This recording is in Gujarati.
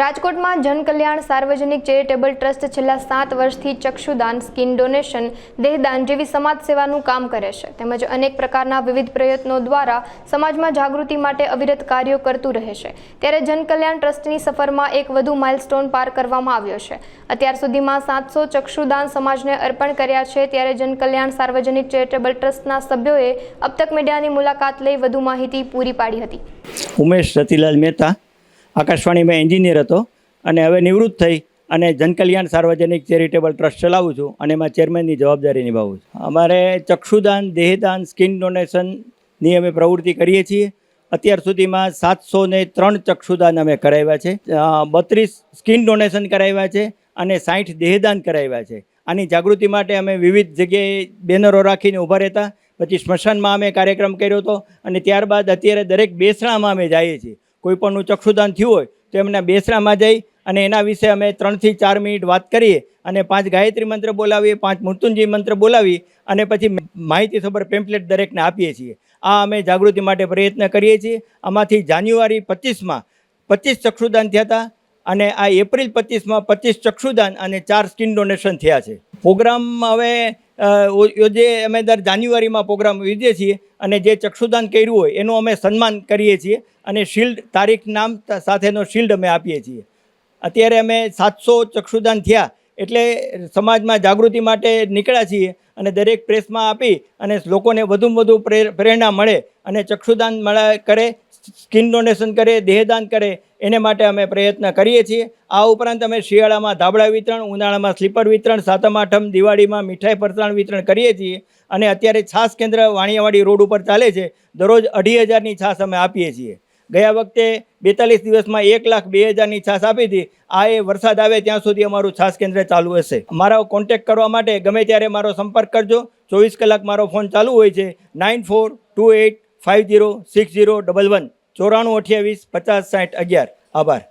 રાજકોટમાં જનકલ્યાણ સાર્વજનિક ચેરિટેબલ ટ્રસ્ટ છેલ્લા સાત વર્ષથી ચક્ષુદાન, સ્કિન ડોનેશન, દેહદાન જેવી સમાજ સેવાનું કામ કરે છે. તેમજ અનેક પ્રકારના વિવિધ પ્રયત્નો દ્વારા સમાજમાં જાગૃતિ માટે અવિરત કાર્યો કરતું રહે છે. ત્યારે જનકલ્યાણ ટ્રસ્ટની સફરમાં એક વધુ માઇલસ્ટોન પાર કરવામાં આવ્યો છે. અત્યાર સુધીમાં સાતસો ચક્ષુદાન સમાજને અર્પણ કર્યા છે. ત્યારે જનકલ્યાણ સાર્વજનિક ચેરિટેબલ ટ્રસ્ટના સભ્યોએ અબતક મીડિયાની મુલાકાત લઈ વધુ માહિતી પૂરી પાડી હતી. ઉમેશ રતિલાલ મહેતા આકાશવાણીમાં એન્જિનિયર હતો અને હવે નિવૃત્ત થઈ અને જનકલ્યાણ સાર્વજનિક ચેરિટેબલ ટ્રસ્ટ ચલાવું છું અને એમાં ચેરમેનની જવાબદારી નિભાવું છું. અમારે ચક્ષુદાન, દેહદાન, સ્કિન ડોનેશનની અમે પ્રવૃત્તિ કરીએ છીએ. અત્યાર સુધીમાં સાતસો ને ત્રણ ચક્ષુદાન અમે કરાવ્યા છે. બત્રીસ સ્કિન ડોનેશન કરાવ્યા છે અને સાઠ દેહદાન કરાવ્યા છે. આની જાગૃતિ માટે અમે વિવિધ જગ્યાએ બેનરો રાખીને ઊભા રહેતા. પછી સ્મશાનમાં અમે કાર્યક્રમ કર્યો હતો અને ત્યારબાદ અત્યારે દરેક બેસણામાં અમે જઈએ છીએ. કોઈ પણનું ચક્ષુદાન થયું હોય તો એમના બેસરામાં જઈ અને એના વિશે અમે ત્રણથી ચાર મિનિટ વાત કરીએ અને પાંચ ગાયત્રી મંત્ર બોલાવીએ, પાંચ મૃત્યુંજય મંત્ર બોલાવી અને પછી માહિતી સભર પેમ્પલેટ દરેકને આપીએ છીએ. આ અમે જાગૃતિ માટે પ્રયત્ન કરીએ છીએ. આમાંથી જાન્યુઆરી પચીસમાં પચીસ ચક્ષુદાન થયા હતા અને આ એપ્રિલ પચીસમાં પચીસ ચક્ષુદાન અને ચાર સ્કિન ડોનેશન થયા છે. પ્રોગ્રામ હવે યોજે અમે દર જાન્યુઆરીમાં પ્રોગ્રામ યોજીએ છીએ અને જે ચક્ષુદાન કર્યું હોય એનું અમે સન્માન કરીએ છીએ અને શિલ્ડ, તારીખ, નામ સાથેનો શિલ્ડ અમે આપીએ છીએ. અત્યારે અમે સાતસો ચક્ષુદાન થયા એટલે સમાજમાં જાગૃતિ માટે નીકળ્યા છીએ અને દરેક પ્રેસમાં આપી અને લોકોને વધુમાં વધુ પ્રે- પ્રેરણા મળે અને ચક્ષુદાન મળે, કરે સ્કિન ડોનેશન કરે, દેહદાન કરે, એને માટે અમે પ્રયત્ન કરીએ છીએ. આ ઉપરાંત અમે શિયાળામાં ધાબળા વિતરણ, ઉનાળામાં સ્લીપર વિતરણ, સાતમ, આઠમ, દિવાળીમાં મીઠાઈ ફરસાણ વિતરણ કરીએ છીએ અને અત્યારે છાસ કેન્દ્ર વાણિયાવાડી રોડ ઉપર ચાલે છે. દરરોજ અઢી હજારની છાસ અમે આપીએ છીએ. ગયા વખતે બેતાલીસ દિવસમાં એક લાખ બે હજારની છાસ આપી હતી. આ એ વરસાદ આવે ત્યાં સુધી અમારું છાસ કેન્દ્ર ચાલુ હશે. મારો કોન્ટેક્ટ કરવા માટે ગમે ત્યારે મારો સંપર્ક કરજો. ચોવીસ કલાક મારો ફોન ચાલુ હોય છે. Nine four two eight five zero six zero double one ચોરાણું અઠ્યાવીસ પચાસ સાઠ અગિયાર. આભાર.